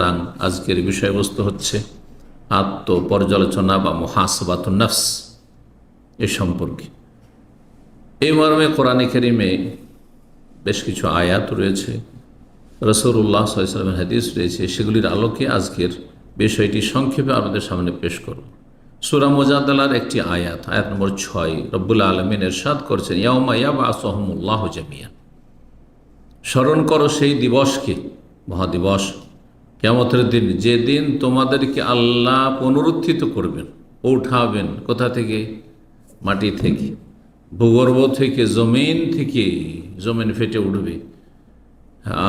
সুতরাং আজকের বিষয়বস্তু হচ্ছে আত্মপর্যালোচনা বা মহাসবাত নফস এ সম্পর্কে। এই মর্মে কোরআনে কেরিমে বেশ কিছু আয়াত রয়েছে রসুল্লাহ সাল্লামের হাদিস রয়েছে, সেগুলির আলোকে আজকের বিষয়টি সংক্ষেপে আমাদের সামনে পেশ করব। সুরা মোজাদ্দালার একটি আয়াত আয়াত নম্বর ছয়, রব্বুল আলমিন এরশাদ করছেন, ইয়াউমা ইয়াবা আসহমুল্লাহ জামিয়া স্মরণ করো সেই দিবসকে, মহাদিবস কেমতের দিন যেদিন তোমাদেরকে আল্লাহ পুনরুত্থিত করবেন, উঠাবেন, কোথা থেকে? মাটি থেকে, ভূগর্ভ থেকে, জমিন থেকে, জমিন ফেটে উঠবে,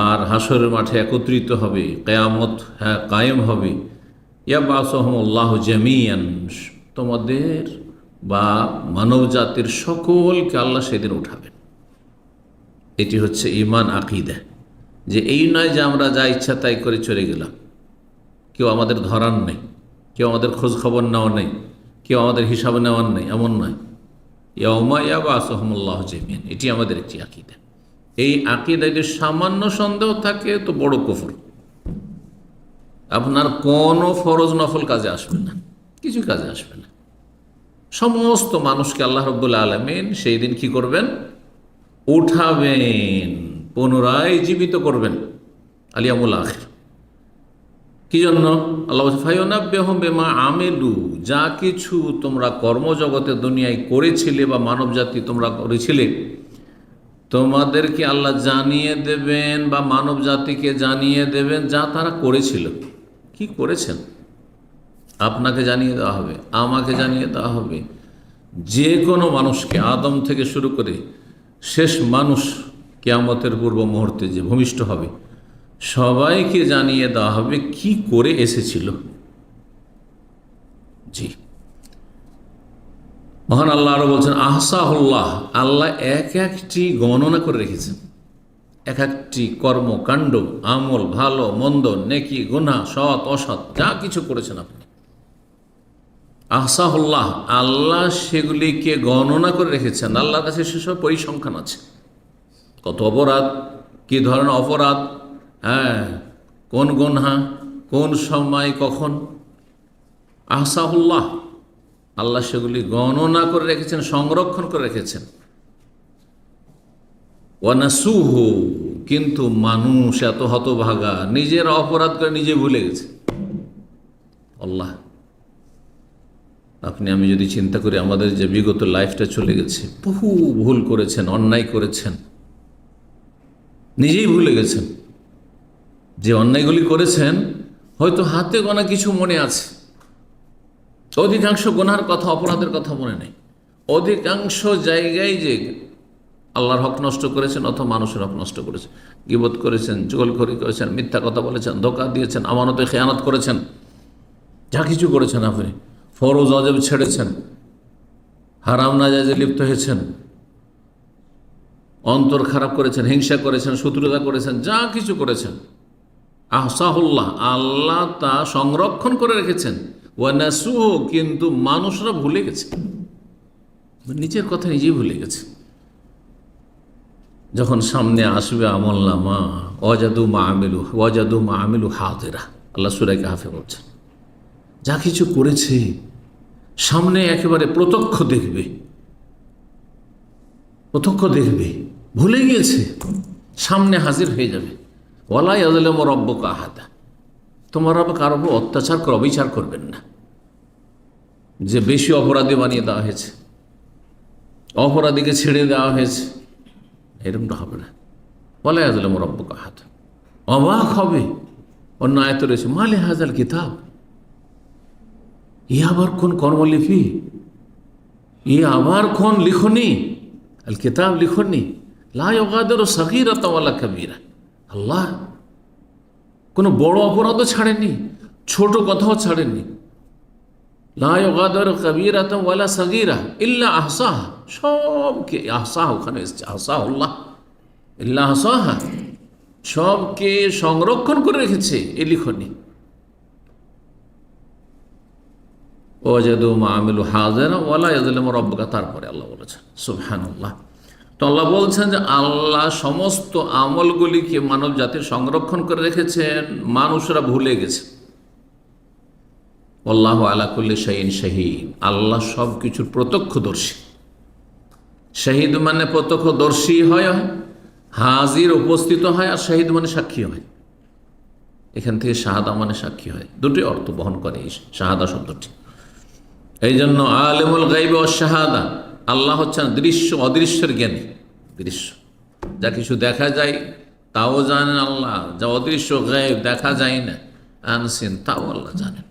আর হাসরের মাঠে একত্রিত হবে, কেয়ামত হ্যাঁ কায়েম হবে। ইয়া বাসহমুল্লাহ জামিয়ান, তোমাদের বা মানব জাতির সকলকে আল্লাহ সেদিন উঠাবেন। এটি হচ্ছে ইমান আকিদা। যে এই নয় যে আমরা যা ইচ্ছা তাই করে চলে গেলাম। কেউ আমাদের ধরার নেই, কেউ আমাদের খোঁজ খবর নেওয়া নেই, কেউ আমাদের হিসাব নেওয়ার নেই, এমন নয়। ইয়মা ইয়াবা আসহমুল্লাহ জেমিয়ান এটি আমাদের একটি আকিদা। এই আকিদায় যদি সামান্য সন্দেহ থাকে তো বড় কুফর। আপনার কোনো ফরজ নফল কাজে আসবে না, কিছু কাজে আসবে না। সমস্ত মানুষকে আল্লাহ রব্বুল আলমিন সেই দিন কি করবেন? উঠাবেন। পুনরায় জীবিত করবেন। আলিয়ামুল আখির। কি জন্য? আল্লাহ ফাইনাব্বেহম বেমা আমেলু। যা কিছু তোমরা কর্মজগতে, দুনিয়ায় করেছিলে বা মানব জাতি তোমরা করেছিলে, তোমাদেরকে আল্লাহ জানিয়ে দেবেন বা মানব জাতিকে জানিয়ে দেবেন যা তারা করেছিল। কি করেছেন? আপনাকে জানিয়ে দেওয়া হবে, আমাকে জানিয়ে দেওয়া হবে। যে কোনো মানুষকে, আদম থেকে শুরু করে শেষ মানুষ কেয়ামতের পূর্ব মুহূর্তে যে ভূমিষ্ঠ হবে, সবাইকে জানিয়ে দেওয়া হবে কি করে এসেছিল। জি। মহান আল্লাহ আরও বলছেন, আহসাহুল্লাহ, আল্লাহ এক একটি গণনা করে রেখেছেন। এক একটি কর্মকাণ্ড আমল, ভালো, মন্দ, নেকি গুনা সৎ, অসৎ, যা কিছু করেছেন আপনি। আহসাহুল্লাহ, আল্লাহ সেগুলিকে গণনা করে রেখেছেন। আল্লাহর কাছে সেসব পরিসংখ্যান আছে। কত অপরাধ? কি ধরনের অপরাধ? হ্যাঁ কোন গনহা, কোন সময়, কখন? আহসাহুল্লাহ। আল্লাহ সেগুলি গণনা করে রেখেছেন, সংরক্ষণ করে রেখেছেন। ওয়ানাসুহু কিন্তু মানুষ এত হতভাগা, নিজের অপরাধ করে নিজে ভুলে গেছে। আল্লাহ, আপনি, আমি যদি চিন্তা করি আমাদের যে বিগত লাইফটা চলে গেছে, বহু ভুল করেছেন, অন্যায় করেছেন নিজেই ভুলে গেছেন। যে অন্যায়গুলি করেছেন, হয়তো হাতে গোনা কিছু মনে আছে। অধিকাংশ গোনার কথা, অপরাধের কথা মনে নেই। অধিকাংশ জায়গায় যে আল্লাহর হক নষ্ট করেছেন অথবা মানুষের হক নষ্ট করেছেন, গিবত করেছেন চুগলখড়ি করেছেন, মিথ্যা কথা বলেছেন, ধোকা দিয়েছেন, আমানতে খেয়ানত করেছেন, যা কিছু করেছেন আপনি, ফরোজ অজব ছেড়েছেন, হারাম নাজাজে লিপ্ত হয়েছেন অন্তর খারাপ করেছেন, হিংসা করেছেন, শত্রুতা করেছেন, যা কিছু করেছেন। আহসাহুল্লাহ, আল্লাহ তা সংরক্ষণ করে রেখেছেন। ওয়ানাসুহ, কিন্তু মানুষরা ভুলে গেছে। নিজের কথা নিজেই ভুলে গেছে। যখন সামনে আসবে আমল নামা অজাদু মা আমিলু অজাদু মা আমিলু হাতেরা আল্লাহ সুরাইকে হাফে বলছেন, যা কিছু করেছে, সামনে একেবারে প্রত্যক্ষ দেখবে। প্রত্যক্ষ দেখবে, ভুলে গিয়েছে, সামনে হাজির হয়ে যাবে। ওলাই আজলাম রব্বকা আহাদা। তোমার রব কারও উপর অত্যাচার করে, অবিচার করবেন না। যে বেশি অপরাধী বানিয়ে দেওয়া হয়েছে, অপরাধীকে ছেড়ে দেওয়া হয়েছে এরকমটা হবে না। ওলাই আজলাম রব্বকা আহাদা। অবাক হবে। অন্য আয়ত রয়েছে, মালে হাজাল কিতাব। ই আবার কোন কর্মলিপি? ই আবার কোন লিখনি? আল কিতাব লিখনি লাগাদের সগিরতওয়ালা কবিরা আল্লাহ কোনো বড় অপরাধও ছাড়েননি, ছোট কথাও ছাড়েননি। লাগাদের কবিরাতওয়ালা সগিরা ইল্লা আহসাহ সবকে আহসাহ, ওখানে এসছে, আহসাহুল্লাহ। ইল্লা আহসাহ সবকে সংরক্ষণ করে রেখেছে, এ লিখনি ওয়াজাদু মামিলু হাজার ওয়ালা ইয়াজলিম রব্বকা, তারপরে আল্লাহ বলেছেন, সুবহানাল্লাহ। তো আল্লাহ বলছেন যে আল্লাহ সমস্ত আমলগুলিকে মানব জাতির সংরক্ষণ করে রেখেছেন, মানুষরা ভুলে গেছে। আল্লাহ আলাকুল্লি শাহিন শাহিদ আল্লাহ সব কিছুর প্রত্যক্ষদর্শী। শহীদ মানে প্রত্যক্ষদর্শী হয়, হাজির উপস্থিত হয়, আর শহীদ মানে সাক্ষী হয়। এখান থেকে শাহাদা মানে সাক্ষী হয়। দুটি অর্থ বহন করে এই শাহাদা শব্দটি। এই জন্য আলেমুল গাইব ও শাহাদা, আল্লাহ হচ্ছেন দৃশ্য, অদৃশ্যের জ্ঞানী। দৃশ্য। যা কিছু দেখা যায়, তাও জানেন আল্লাহ। যা অদৃশ্য গায়েব দেখা যায় না, আনসিন, তাও আল্লাহ জানেন।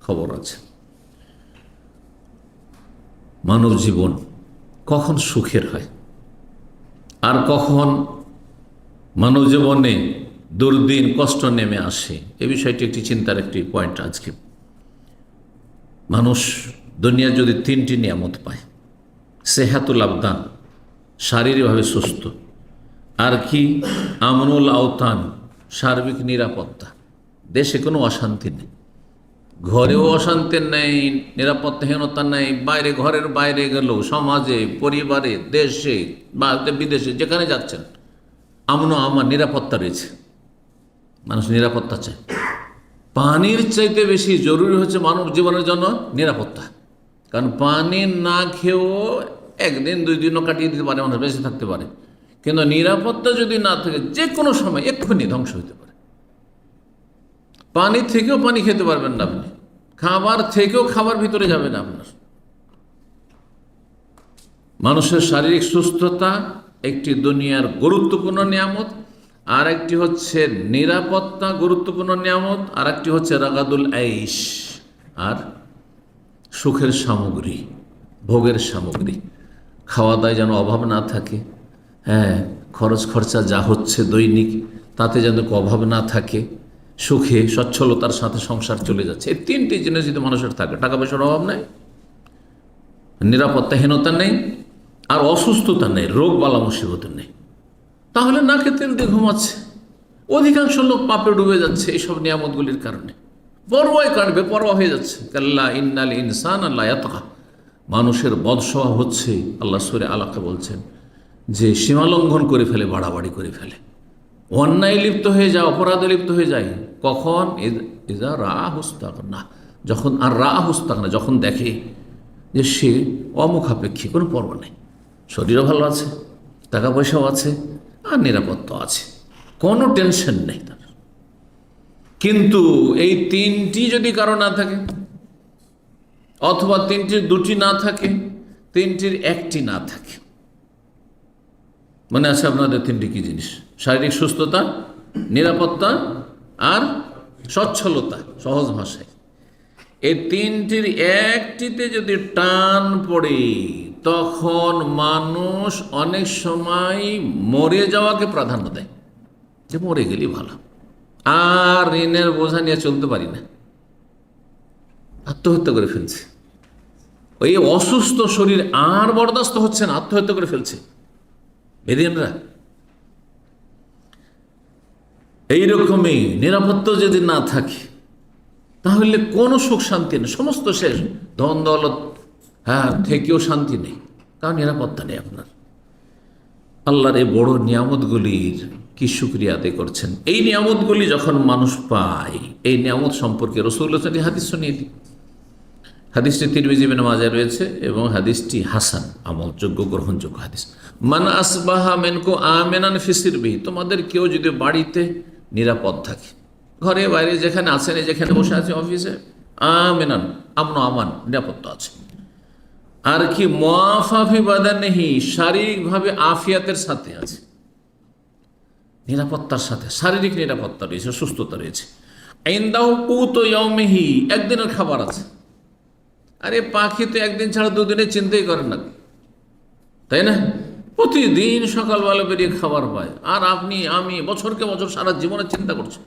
খবর আছে। মানব জীবন কখন সুখের হয়? আর কখন মানব জীবনে দুর্দিন, কষ্ট নেমে আসে? এ বিষয়টি একটি চিন্তার একটি পয়েন্ট আজকে। মানুষ দুনিয়া যদি তিনটি নিয়ামত পায়, সেহাতুল আবদান, শারীরিকভাবে সুস্থ। আর কি? আমনুল আওতান, সার্বিক নিরাপত্তা। দেশে কোনো অশান্তি নেই। ঘরেও অশান্তি নেই, নিরাপত্তাহীনতা নেই। বাইরে, ঘরের বাইরে গেলেও সমাজে, পরিবারে, দেশে, বা বিদেশে, যেখানে যাচ্ছেন। আমনো আমার নিরাপত্তা রয়েছে। মানুষ নিরাপত্তা চায়। পানির চাইতে বেশি জরুরি হচ্ছে মানব জীবনের জন্য নিরাপত্তা। কারণ পানি না খেয়েও একদিন, দুই দিনও কাটিয়ে দিতে পারে, মানুষ বেঁচে থাকতে পারে। কিন্তু নিরাপত্তা যদি না থাকে যে কোনো সময় এক্ষুনি ধ্বংস হতে পারে। পানি থেকেও পানি খেতে পারবেন না আপনি। খাবার থেকেও খাবার ভিতরে যাবে না আপনার। মানুষের শারীরিক সুস্থতা একটি দুনিয়ার গুরুত্বপূর্ণ নিয়ামত। আর একটি হচ্ছে নিরাপত্তা গুরুত্বপূর্ণ নিয়ামত আর একটি হচ্ছে রাগাদুল আইস আর সুখের সামগ্রী, ভোগের সামগ্রী। খাওয়া দাওয়ায় যেন অভাব না থাকে হ্যাঁ খরচ খরচা যা হচ্ছে দৈনিক, তাতে যেন অভাব না থাকে, সুখে, সচ্ছলতার সাথে সংসার চলে যাচ্ছে। এই তিনটি জিনিস যদি মানুষের থাকে, টাকা পয়সার অভাব নেই, নিরাপত্তাহীনতা নেই, আর অসুস্থতা নেই রোগ বালা মুসিবত নেই। তাহলে নাকে তেল দিয়ে ঘুমাচ্ছে। অধিকাংশ লোক পাপে ডুবে যাচ্ছে এইসব নিয়ামতগুলির কারণে। পরোয়াই কাটবে, পরোয়া হয়ে যাচ্ছে। কাল্লা ইন্নাল ইনসান আল্লাহ মানুষের বদসভা হচ্ছে, আল্লাহ সুরে আলাকে বলছেন, যে সীমালঙ্ঘন করে ফেলে, বাড়াবাড়ি করে ফেলে। অন্যায় লিপ্ত হয়ে যায় অপরাধে লিপ্ত হয়ে যায়। কখন? ইজা রা হুস্তাক না যখন আর রা হুস্তাক না যখন দেখে যে সে অমুখাপেক্ষী, কোনো পর্ব নেই। শরীরও ভালো আছে, টাকা পয়সাও আছে আর নিরাপত্তা আছে। কোনো টেনশন নেই তার। কিন্তু এই তিনটি যদি কারও না থাকে, অথবা তিনটির দুটি না থাকে, তিনটির একটি না থাকে, মনে আছে আপনাদের তিনটি কি জিনিস? শারীরিক সুস্থতা, নিরাপত্তা আর সচ্ছলতা, সহজ ভাষায়। এই তিনটির একটিতে যদি টান পড়ে তখন মানুষ অনেক সময় মরে যাওয়াকে প্রাধান্য দেয়। যে মরে গেলি ভালো। আর ঋণের বোঝা নিয়ে চলতে পারি না। আত্মহত্যা করে ফেলছে। ওই অসুস্থ শরীর আর বরদাস্ত হচ্ছে না, আত্মহত্যা করে ফেলছে। বেদিনরা এইরকমই নিরাপত্তা যদি না থাকে, তাহলে কোনো সুখ শান্তি নেই। সমস্ত শেষ। ধন দৌলত হ্যাঁ থেকেও শান্তি নেই। কারণ নিরাপত্তা নেই আপনার। আল্লাহর এই বড় নিয়ামতগুলির কি সুক্রিয়া আদায় করছেন? এই নিয়ামতগুলি যখন মানুষ পায়, এই নিয়ামত সম্পর্কে রসুল্লাহ হাদিস শুনিয়ে দিই হাদিসটি তিরমিজিবিন মাজায় রয়েছে এবং হাদিসটি হাসান, আমলযোগ্য, গ্রহণযোগ্য হাদিস। মান আসবাহা মেনকো আমেনান ফিসির বিহি তোমাদের কেউ যদি বাড়িতে নিরাপদ থাকে, ঘরে, বাইরে যেখানে আছেন, যেখানে বসে আছে, অফিসে, আমেনান আমন আমান, নিরাপত্তা আছে। আর কি মোয়াফাফি বাদানেহি শারীরিকভাবে আফিয়াতের সাথে আছে। নিরাপত্তার সাথে, শারীরিক নিরাপত্তা রয়েছে, সুস্থতা রয়েছে। আইন্দাহ কুত ইয়মেহি একদিনের খাবার আছে। আরে পাখি তো একদিন ছাড়া দুদিনে চিন্তাই করে না। তাই না? প্রতিদিন সকালবেলা বেরিয়ে খাবার পায়। আর আপনি, আমি বছরকে বছর সারা জীবনে চিন্তা করছি।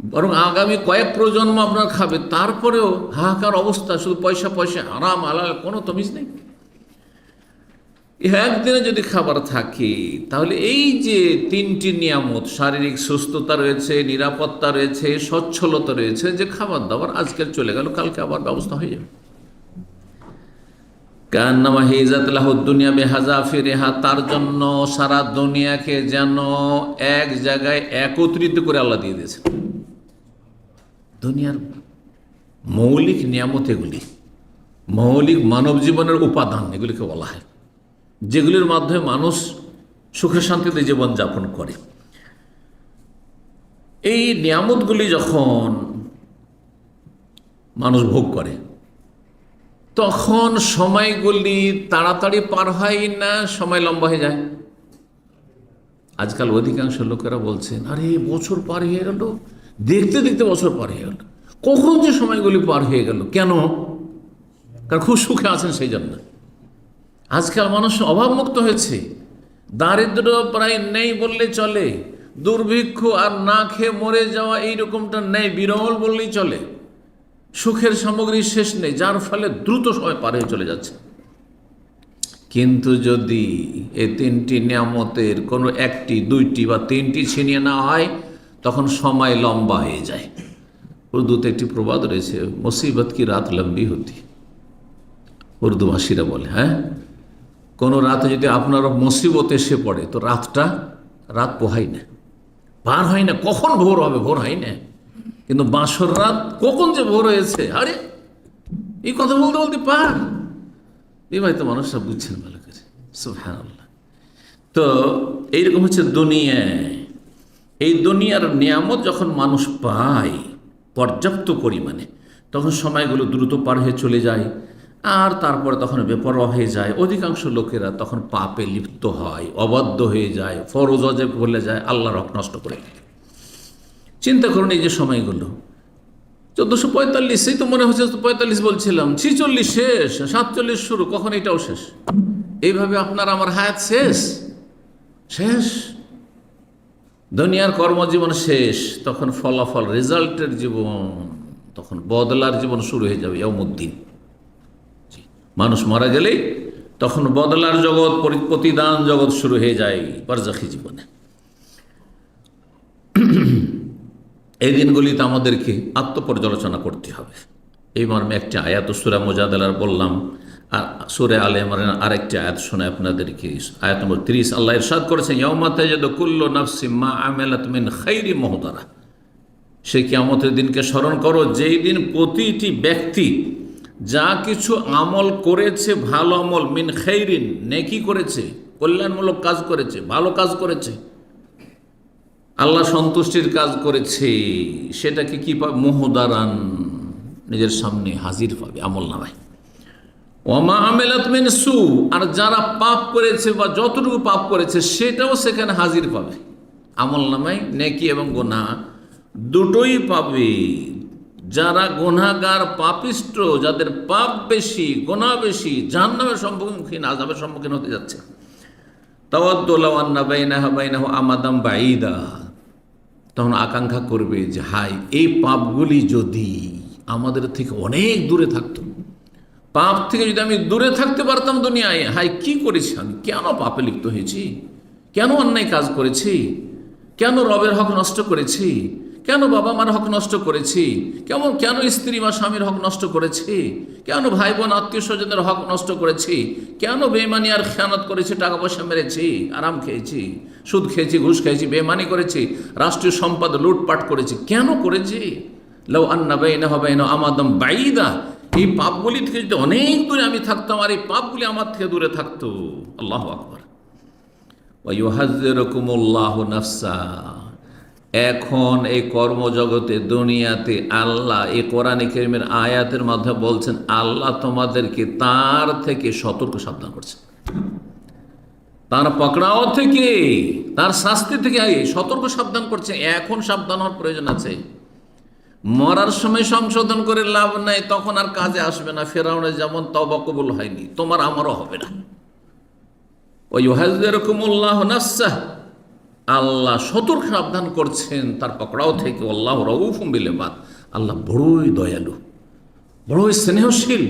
বরং আগামী কয়েক প্রজন্ম আপনার খাবে, তারপরেও হাহাকার অবস্থা, শুধু পয়সা পয়সা আরাম আলাল কোনো তমিজ নেই। একদিনে যদি খাবার থাকে, তাহলে এই যে তিনটি নিয়ামত, শারীরিক সুস্থতা রয়েছে, নিরাপত্তা রয়েছে, সচ্ছলতা রয়েছে, যে খাবার দাবার আজকের চলে গেল, কালকে আবার ব্যবস্থা হয়ে যাবে। কান্নামা হিজাত লাহুদ্দুনিয়া বেহাজা ফিরেহা, তার জন্য সারা দুনিয়াকে যেন এক জায়গায় একত্রিত করে আল্লাহ দিয়ে দিয়েছে দুনিয়ার মৌলিক নিয়ামত এগুলি, মৌলিক মানব জীবনের উপাদান এগুলিকে বলা হয়, যেগুলির মাধ্যমে মানুষ সুখে শান্তিতে জীবনযাপন করে। এই নিয়ামতগুলি যখন মানুষ ভোগ করে, তখন সময়গুলি তাড়াতাড়ি পার হয় না, সময় লম্বা হয়ে যায়। আজকাল অধিকাংশ লোকেরা বলছেন, আরে, বছর পার হয়ে গেল দেখতে দেখতে বছর পার হয়ে গেল। কখন যে সময়গুলি পার হয়ে গেল, কেন? কারণ খুব সুখে আছেন সেই জন্য। আজকাল মানুষ অভাবমুক্ত হয়েছে। দারিদ্র প্রায় নেই বললে চলে। দুর্ভিক্ষ আর না খেয়ে মরে যাওয়া এই রকমটা নেই, বিরল বললেই চলে। সুখের সামগ্রী শেষ নেই, যার ফলে দ্রুত সময় পার হয়ে চলে যাচ্ছে। কিন্তু যদি এই তিনটি নিয়ামতের কোনো একটি, দুইটি বা তিনটি ছিনিয়ে না হয় তখন সময় লম্বা হয়ে যায়। উর্দুতে একটি প্রবাদ রয়েছে, মুসিবত কি রাত লম্বি হতি? উর্দু ভাষীরা বলে হ্যাঁ কোনো রাতে যদি আপনার মুসিবত এসে পড়ে, তো রাতটা রাত পোহাই না। পার হয় না, কখন ভোর হবে? ভোর হয় না। কিন্তু বাঁশর রাত কখন যে ভোর হয়েছে, আরে, এই কথা বলতে বলতে পার। এই ভাই তো মানুষরা বুঝছেন ভালো করে সুফহান তো এইরকম হচ্ছে দুনিয়ায়। এই দুনিয়ার নিয়ামত যখন মানুষ পায়, পর্যাপ্ত পরিমাণে, তখন সময়গুলো দ্রুত পার হয়ে চলে যায়। আর তারপরে তখন বেপরোয়া হয়ে যায়। অধিকাংশ লোকেরা তখন পাপে লিপ্ত হয়, অবাধ্য হয়ে যায়, ফরজ অজেব বলে যায়, আল্লাহর হক নষ্ট করে। চিন্তা করুন এই যে সময়গুলো। চোদ্দোশো পঁয়তাল্লিশেই তো মনে হচ্ছে পঁয়তাল্লিশ বলছিলাম, ছিচল্লিশ শেষ, সাতচল্লিশ শুরু, কখন এটাও শেষ। এইভাবে আপনার আমার হায়াত শেষ? শেষ। দুনিয়ার কর্মজীবন শেষ, তখন ফলাফল, রেজাল্টের জীবন, তখন বদলার জীবন শুরু হয়ে যাবে ইয়মুদ্দিন জি। মানুষ মারা গেলেই তখন বদলার জগৎ প্রতিদান জগৎ শুরু হয়ে যায় বারজাখি জীবনে এই দিনগুলিতে আমাদেরকে আত্মপর্যালোচনা করতে হবে এই মর্মে একটি আয়াত সুরা মোজাদালার বললাম সুরে আলে ইমরান আরেকটি আয়াত শুনে আপনাদেরকে আয়াত নম্বর তিরিশ, আল্লাহ ইরশাদ করেছেন ইয়মাতে কুল্ল নাফসি মা আমেলাত মিন খৈরি মহতারা সে কিয়ামতের দিনকে স্মরণ করো, যেই দিন প্রতিটি ব্যক্তি যা কিছু আমল করেছে, ভালো আমল, মিন খৈরিন নেকি করেছে, কল্যাণমূলক কাজ করেছে, ভালো কাজ করেছে, আল্লাহ সন্তুষ্টির কাজ করেছে, সেটাকে কি পাবে মোহদারান নিজের সামনে হাজির পাবে আমল নামায়। ওমা আমেলাত মিন সু, আর যারা পাপ করেছে বা যতটুকু পাপ করেছে সেটাও সেখানে হাজির পাবে। আমল নামায় নেকি এবং গোনা দুটোই পাবে। যারা গোনাগার পাপিষ্ট, যাদের পাপ বেশি গোনা বেশি, জাহান্নামের সম্মুখীন আজাবের সম্মুখীন হতে যাচ্ছে। তাওয়াদ্দোলাওয়ান্না বাইনাহ বাইনাহ আমাদাম বাইদা তখন আকাঙ্ক্ষা করবে যে হাই এই পাপগুলি যদি আমাদের থেকে অনেক দূরে থাকতো পাপ থেকে যদি আমি দূরে থাকতে পারতাম দুনিয়ায় হাই কি করেছি আমি? কেন পাপে লিপ্ত হয়েছি? কেন অন্যায় কাজ করেছি? কেন রবের হক নষ্ট করেছি? কেন বাবা মার হক নষ্ট করেছি? কেমন, কেন স্ত্রী বা স্বামীর হক নষ্ট করেছি? কেন ভাই বোন আত্মীয় স্বজনের হক নষ্ট করেছি? কেন বেমানি আর খেয়ানত করেছি টাকা পয়সা মেরেছি, আরাম খেয়েছি, সুদ খেয়েছি, ঘুষ খেয়েছি বেমানি করেছি, রাষ্ট্রীয় সম্পদ লুটপাট করেছি, কেন করেছি? লও আন্না বাইনা হবে আমাদম বাইদা এই পাপগুলি থেকে যদি অনেক দূরে আমি থাকতাম, আর এই পাপগুলি আমার থেকে দূরে থাকতো। আল্লাহ আকবর। ওয়াহাজ্জেরকুমুল্লাহ নাফসা। এখন এই কর্মজগতে, দুনিয়াতে আল্লাহ এই কোরআন কেরিমের আয়াতের মাধ্যমে বলছেন, আল্লাহ তোমাদেরকে তার থেকে সতর্ক সাবধান করছেন। তার পকড়াও থেকে, তার শাস্তি থেকে সতর্ক সাবধান করছে এখন সাবধান হওয়ার প্রয়োজন আছে। মরার সময় সংশোধন করে লাভ নাই, তখন আর কাজে আসবে না। ফেরাউনের যেমন তবা কবুল হয়নি, তোমার আমারও হবে না। ওই হাজরকুমুল্লাহ নাসাহ আল্লাহ সতর্ক সাবধান করছেন, তার পকড়াও থেকে। আল্লাহ রউফুম বিলেবাদ। আল্লাহ বড়ই দয়ালু, বড়ই স্নেহশীল।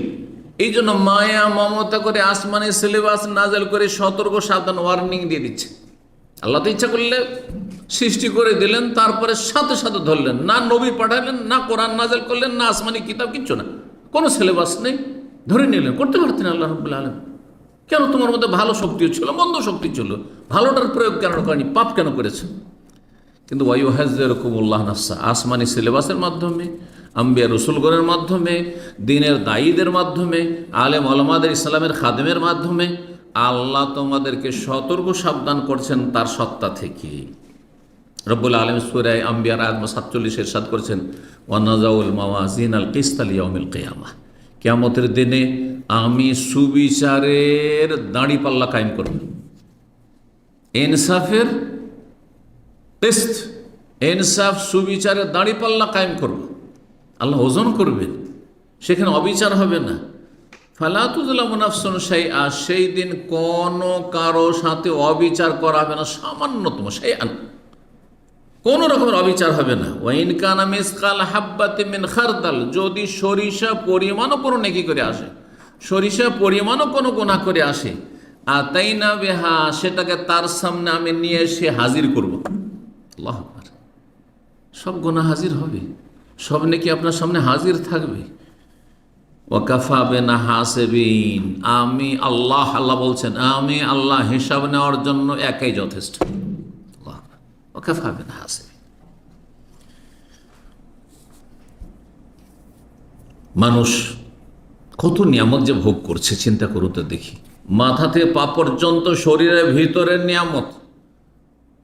এই জন্য মায়া, মমতা করে আসমানে সিলেবাস নাজেল করে সতর্ক, সাবধান ওয়ার্নিং দিয়ে দিচ্ছে। আল্লাহ তো ইচ্ছা করলে সৃষ্টি করে দিলেন, তারপরে সাথে সাথে ধরলেন। না নবী পাঠালেন, না কোরআন নাজেল করলেন, না আসমানি কিতাব, কিচ্ছু না। কোনো সিলেবাস নেই, ধরে নিলেন, করতে পারতেন আল্লাহ রব্বুল আলম কেন তোমার মধ্যে ভালো শক্তিও ছিল, মন্দ শক্তি ছিল? ভালোটার প্রয়োগ কেন করেনি? পাপ কেন করেছে কিন্তু ওয়াইউ হাজরকুমুল্লাহ নাসা আসমানি সিলেবাসের মাধ্যমে, আম্বিয়া রসুলগণের মাধ্যমে, দিনের দায়ীদের মাধ্যমে, আলেম আলমাদের ইসলামের খাদেমের মাধ্যমে, আল্লাহ তোমাদেরকে সতর্ক সাবধান করছেন তার সত্তা থেকে। রব্বুল আলম সুরায় আম্বিয়ার আদম সাতচল্লিশ এরশাদ করেছেন, ওয়ানাজাউল মাওয়াজিন আল কিস্তাল ইয়াউমিল কিয়ামা। কেয়ামতের দিনে আমি সুবিচারের দাঁড়ি পাল্লা কায়েম করব। ইনসাফের কিস্ত, ইনসাফ, সুবিচারের দাঁড়ি পাল্লা কায়েম করব। আল্লাহ ওজন করবেন সেখানে অবিচার হবে না। ফালাতুদুল্লাহ মুনাফসন সেই আর সেই দিন কোনো কারও সাথে অবিচার করা হবে না, সামান্যতম সেই আন কোন রকমের অবিচার হবে না। ওয়াইন মিসকাল হাব্বাতে মিন খারদাল, যদি সরিষা পরিমাণও কোনো নেকি করে আসে, সরিষা পরিমাণও কোনো গোনা করে আসে আর তাই না বেহা, সেটাকে তার সামনে আমি নিয়ে এসে হাজির করব। সব গোনা হাজির হবে। সব নাকি আপনার সামনে হাজির থাকবে। ওয়াকাফা বেনা হাসেবিন। আমি আল্লাহ আল্লাহ বলছেন, আমি আল্লাহ হিসাব নেওয়ার জন্য একাই যথেষ্ট। ওয়াকাফা বেনা হাসেবিন মানুষ কত নিয়ামত যে ভোগ করছে, চিন্তা করুন তো দেখি। মাথা থেকে পা পর্যন্ত শরীরের ভিতরের নিয়ামত,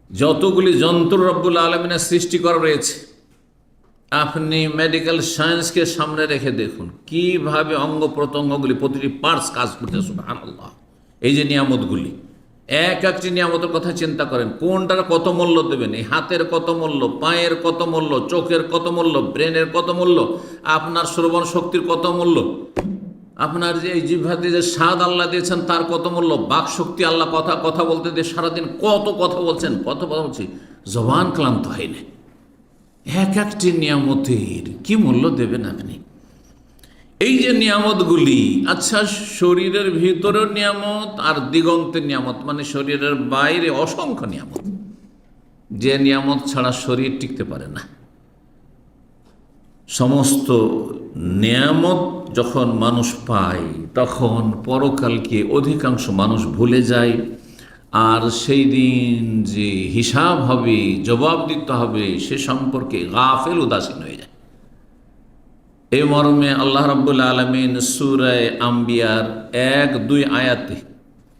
যতগুলি যন্ত্র রব্বুল আলমিনের সৃষ্টি করা রয়েছে, আপনি মেডিকেল সায়েন্সকে সামনে রেখে দেখুন, কীভাবে অঙ্গ প্রত্যঙ্গগুলি প্রতিটি পার্টস কাজ করতে আল্লাহ এই যে নিয়ামতগুলি এক একটি নিয়ামতের কথা চিন্তা করেন, কোনটার কত মূল্য দেবেন? এই হাতের কত মূল্য, পায়ের কত মূল্য, চোখের কত মূল্য, ব্রেনের কত মূল্য, আপনার শ্রবণ শক্তির কত মূল্য? আপনার যে এই জিভাতে যে স্বাদ আল্লাহ দিয়েছেন, তার কত মূল্য? বাক শক্তি আল্লাহ কথা কথা বলতে দিয়ে সারাদিন কত কথা বলছেন, কত কথা বলছি, জবান ক্লান্ত হয়নি এক একটি নিয়ামতের কি মূল্য দেবেন আপনি? এই যে নিয়ামতগুলি আচ্ছা শরীরের ভিতরের নিয়ামত আর দিগন্তের নিয়ামত মানে শরীরের বাইরে অসংখ্য নিয়ামত। যে নিয়ামত ছাড়া শরীর টিকতে পারে না। সমস্ত নিয়ামত যখন মানুষ পায়, তখন পরকালকে অধিকাংশ মানুষ ভুলে যায়। আর সেই দিন যে হিসাব হবে জবাব দিতে হবে, সে সম্পর্কে গাফেল উদাসীন হয়ে যায়। এই মর্মে আল্লাহ রাব্বুল আলমিন সুরায় আম্বিয়ার এক, দুই আয়াতে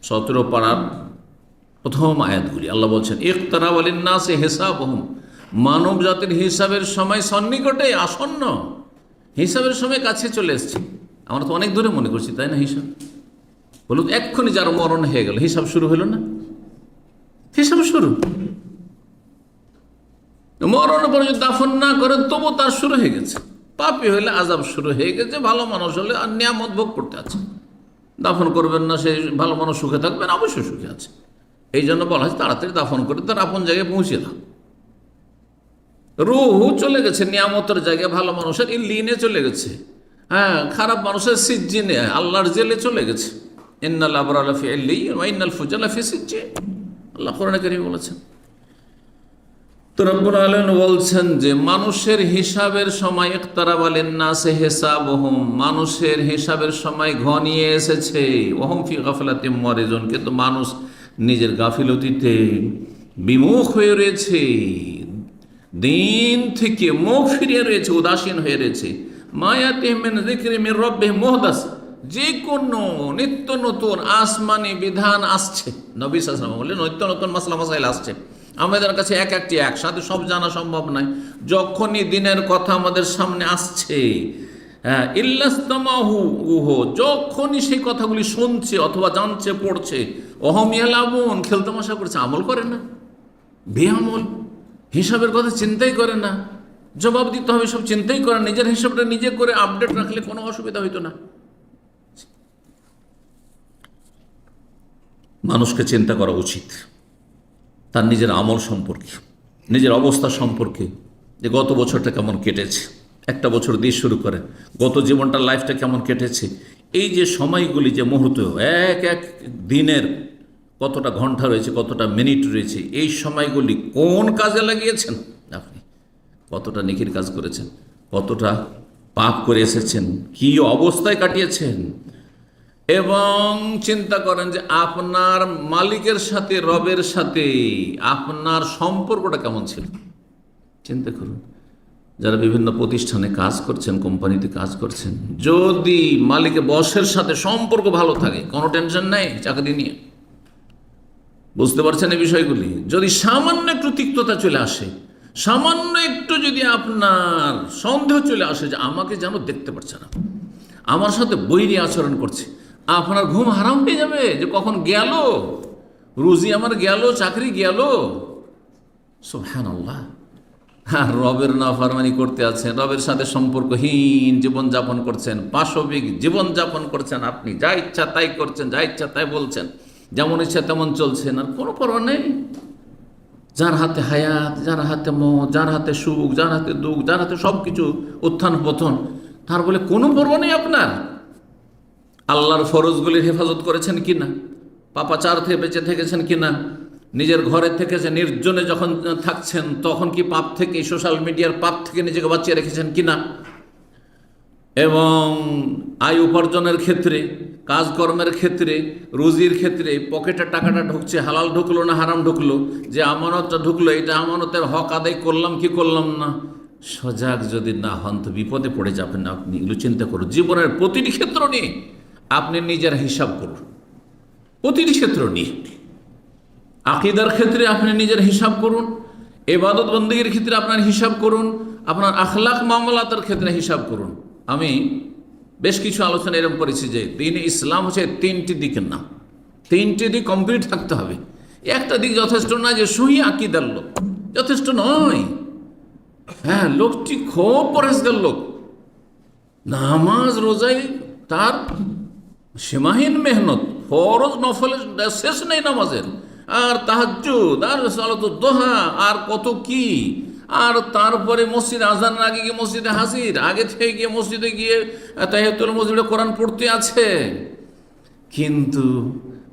সতেরো পাড়ার প্রথম আয়াতগুলি আল্লাহ বলছেন, ইকতারা বলেন না সে হিসাব হম মানব জাতির হিসাবের সময় সন্নিকটে আসন্ন হিসাবের সময় কাছে চলে এসছে। আমরা তো অনেক দূরে মনে করছি, তাই না হিসাব? বলুন, এক্ষুনি যার মরণ হয়ে গেল, হিসাব শুরু হলো না? হিসাব শুরু। মরণ পরে যদি দাফন না করেন তবু তার শুরু হয়ে গেছে। পাপি হইলে আজাব শুরু হয়ে গেছে, ভালো মানুষ হলে আর নিয়ামত ভোগ করতে আছে। দাফন করবেন না সে ভালো মানুষ সুখে থাকবেন, অবশ্যই সুখে আছে। এই জন্য বলা হয় তাড়াতাড়ি দাফন করে তার আপন জায়গায় পৌঁছে দাও। রুহু চলে গেছে, নিয়ামতের জায়গায় ভালো মানুষের ইল্লিনে চলে গেছে। হ্যাঁ খারাপ মানুষের সিজ্জিনে, আল্লাহর জেলে চলে গেছে। ইন্নাল আবর আলফি ইল্লি ইন্নাল ফুজাল আফি সিজ্জি আল্লাহ কোরআন করিম বলেছেন। তো রব্বুল আলম বলছেন যে, মানুষের হিসাবের সময় একতারা বলেন না সে হেসাব ওহম মানুষের হিসাবের সময় ঘনিয়ে এসেছে। ওহম ফি গাফলাতে মরেজন। কিন্তু মানুষ নিজের গাফিলতিতে বিমুখ হয়ে রয়েছে। দিন থেকে মুখ ফিরিয়ে রয়েছে, উদাসীন হয়ে রয়েছে। মায়া তেহমেন জিক্রে মির রব্বে মোহদাস। যে কোনো নিত্য নতুন আসমানি বিধান আসছে। নবী সালাম বলে নিত্য নতুন মাসলা মাসাইল আসছে। আমাদের কাছে এক একটি একসাথে সব জানা সম্ভব নয়। যখনই দিনের কথা আমাদের সামনে আসছে হ্যাঁ ইল্লাস্তমাহু উহো, যখনই সেই কথাগুলি শুনছে অথবা জানছে, পড়ছে অহমিয়ালাবন খেলতামাশা করছে, আমল করে না। বেআমল, হিসাবের কথা চিন্তাই করে না। জবাব দিতে হবে, সব চিন্তাই করে। নিজের হিসাবটা নিজে করে আপডেট রাখলে কোনো অসুবিধা হইতো না। মানুষকে চিন্তা করা উচিত। তার নিজের আমল সম্পর্কে, নিজের অবস্থা সম্পর্কে যে গত বছরটা কেমন কেটেছে, একটা বছর দিয়ে শুরু করে, গত জীবনটা লাইফটা কেমন কেটেছে, এই যে সময়গুলি, যে মুহূর্ত, এক এক দিনের কতটা ঘণ্টা রয়েছে, কতটা মিনিট রয়েছে, এই সময়গুলি কোন কাজে লাগিয়েছেন আপনি? কতটা নিখির কাজ করেছেন? কতটা পাপ করে এসেছেন? কি অবস্থায় কাটিয়েছেন? এবং চিন্তা করেন যে আপনার মালিকের সাথে, রবের সাথে আপনার সম্পর্কটা কেমন ছিল? চিন্তা করুন, যারা বিভিন্ন প্রতিষ্ঠানে কাজ করছেন, কোম্পানিতে কাজ করছেন, যদি মালিকের বসের সাথে সম্পর্ক ভালো থাকে, কোনো টেনশন নাই চাকরি নিয়ে। বুঝতে পারছেন এই বিষয়গুলি? যদি সামান্য একটু তিক্ততা চলে আসে, সামান্য একটু যদি আপনার সন্দেহ চলে আসে যে আমাকে যেন দেখতে পারছে না, আমার সাথে বৈরী আচরণ করছে আপনার ঘুম হারাম হয়ে যাবে যে কখন গেল? রুজি আমার গেল, চাকরি গেল। সুবহান আল্লাহ হ্যাঁ রবের নাফারমানি করতে আছেন, রবের সাথে সম্পর্কহীন জীবনযাপন করছেন, পাশবিক জীবনযাপন করছেন আপনি, যা ইচ্ছা তাই করছেন, যা ইচ্ছা তাই বলছেন, যেমন ইচ্ছা তেমন চলছেন, আর কোনো পরোয়া নেই। যার হাতে হায়াত, যার হাতে মত, যার হাতে সুখ, যার হাতে দুঃখ, যার হাতে সব কিছু উত্থান পতন তার বলে কোনো পর্ব নেই আপনার। আল্লাহর ফরজগুলির হেফাজত করেছেন কি কিনা পাপাচার থেকে বেঁচে থেকেছেন কি না? নিজের ঘরে থেকেছে নির্জনে যখন থাকছেন, তখন কি পাপ থেকে সোশ্যাল মিডিয়ার পাপ থেকে নিজেকে বাঁচিয়ে রেখেছেন কি না? এবং আয় উপার্জনের ক্ষেত্রে, কাজকর্মের ক্ষেত্রে, রুজির ক্ষেত্রে পকেটে টাকাটা ঢুকছে, হালাল ঢুকলো না হারাম ঢুকলো? যে আমানতটা ঢুকলো, এটা আমানতের হক আদায় করলাম কি করলাম না? সজাগ যদি না হন, তো বিপদে পড়ে যাবেন না আপনি। এগুলো চিন্তা করুন। জীবনের প্রতিটি ক্ষেত্র নিয়ে আপনি নিজের হিসাব করুন। প্রতিটি ক্ষেত্র নিয়ে। আকিদার ক্ষেত্রে আপনি নিজের হিসাব করুন, এবাদত বন্দীর ক্ষেত্রে আপনার হিসাব করুন, আপনার আখলাখ মামলাতের ক্ষেত্রে হিসাব করুন। আমি বেশ কিছু আলোচনা এরকম করেছি যে দিন ইসলাম হচ্ছে তিনটি দিকের নাম। তিনটি দিক কমপ্লিট থাকতে হবে। একটা দিক যথেষ্ট না যে সহি আকিদার লোক। যথেষ্ট নয়। হ্যাঁ লোকটি খুব পরেশগার লোক। নামাজ রোজাই তার সীমাহীন মেহনত, ফরজ নফলের শেষ নেই নামাজের। আর তাহাজ্জুদ, আর সালাত দোহা, আর কত কি? আর তারপরে মসজিদ আজান আগে গিয়ে মসজিদে হাজির, আগে থেকে গিয়ে মসজিদে গিয়ে তাহিয়াতুল মসজিদে কোরআন পড়তে আছে। কিন্তু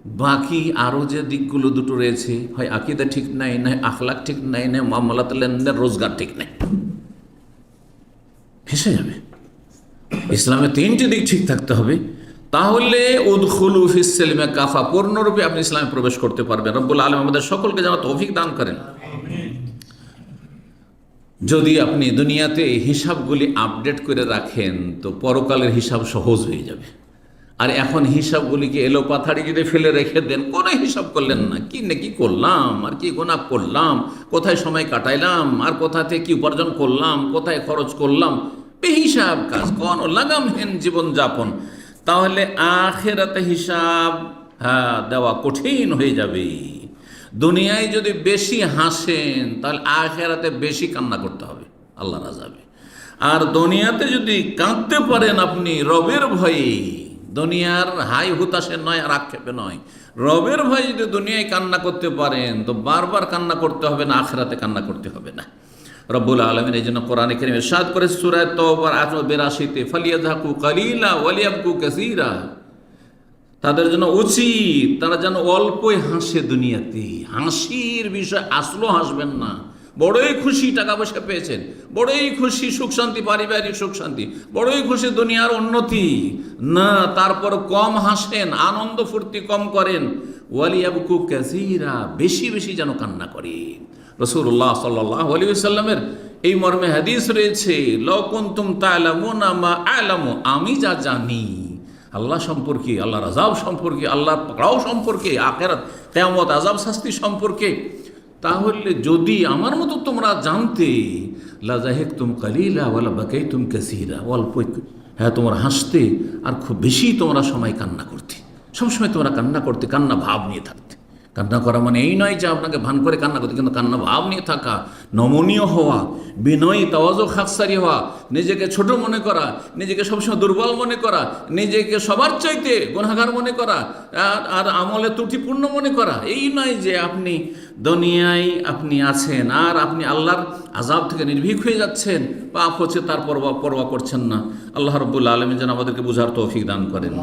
বাকি আরও যে দিকগুলো দুটো রয়েছে, হয় আকিদা ঠিক নাই না আখলাক ঠিক নাই না মামলাত লেনদেন, রোজগার ঠিক নাই। ভেসে যাবে। ইসলামে তিনটি দিক ঠিক থাকতে হবে। তাহলে উদখুলু ফিসেলিমে কাফা পূর্ণরূপে আপনি ইসলামে প্রবেশ করতে পারবেন। রব্বুল আলম আমাদের সকলকে যেন তৌফিক দান করেন। যদি আপনি দুনিয়াতে হিসাবগুলি আপডেট করে রাখেন তো পরকালের হিসাব সহজ হয়ে যাবে। আর এখন হিসাবগুলিকে এলো পাথাড়ি যদি ফেলে রেখে দেন কোনো হিসাব করলেন না। কি না কি করলাম? আর কি গোনা করলাম? কোথায় সময় কাটাইলাম? আর কোথা থেকে কি উপার্জন করলাম? কোথায় খরচ করলাম? বেহিসাব কাজ কোনো লাগামহীন জীবনযাপন। তাহলে আখেরাতে হিসাব হ্যাঁ দেওয়া কঠিন হয়ে যাবে। দুনিয়ায় যদি বেশি হাসেন, তাহলে আখেরাতে বেশি কান্না করতে হবে আল্লাহ রাজাবে আর দুনিয়াতে যদি কাঁদতে পারেন আপনি, রবের ভয়ে, দুনিয়ার হাই হুতাশে নয় আর আক্ষেপে নয়। রবের ভয়ে যদি দুনিয়ায় কান্না করতে পারেন, তো বারবার কান্না করতে হবে না, আখেরাতে কান্না করতে হবে না। রব্বুল আলমিন এই জন্য কোরআন কেরিম সাদ করে সুরায় তোবার বেরাশিতে ফালিয়া ধাকু কালিলা ওয়ালিয়াবকু কাসিরা। তাদের জন্য উচিত, তারা যেন অল্পই হাসে দুনিয়াতে। হাসির বিষয় আসলো হাসবেন না। বড়ই খুশি টাকা পয়সা পেয়েছেন, বড়ই খুশি সুখ শান্তি, পারিবারিক সুখ শান্তি, বড়ই খুশি দুনিয়ার উন্নতি। না, তারপর কম হাসেন, আনন্দ ফুর্তি কম করেন। ওয়ালিয়াবকু কাসিরা, বেশি বেশি যেন কান্না করেন। রসুল্লাহ সাল্লাহ আলী সাল্লামের এই মর্মে হাদিস রয়েছে আমি যা জানি, আল্লাহ সম্পর্কে, আল্লাহর আজাব সম্পর্কে আল্লাহ পাকড়াও সম্পর্কে, আখেরাত কেমত আজাব শাস্তি সম্পর্কে। তাহলে যদি আমার মতো তোমরা জানতে লাজাহেক তুম কালিলা ওয়ালা বাকাই তুম কাসিরা অল্প হ্যাঁ তোমরা হাসতে, আর খুব বেশি তোমরা সময় কান্না করতে। সবসময় তোমরা কান্না করতে, কান্না ভাব নিয়ে থাকতে। কান্না করা মানে এই নয় যে আপনাকে ভান করে কান্না করতে, কিন্তু কান্না ভাব নিয়ে থাকা, নমনীয় হওয়া, বিনয়ী, তাওয়াজো, খাকসারি হওয়া, নিজেকে ছোট মনে করা, নিজেকে সবসময় দুর্বল মনে করা, নিজেকে সবার চাইতে গুণাগার মনে করা, আর আমলে ত্রুটিপূর্ণ মনে করা, এই নয় যে আপনি দুনিয়ায় আপনি আছেন, আর আপনি আল্লাহর আজাব থেকে নির্ভীক হয়ে যাচ্ছেন, পাপ হচ্ছে তার পরবা পরোয়া করছেন না। আল্লাহ রব্বুল আলমী যেন আমাদেরকে বুঝার তৌফিক দান করেন।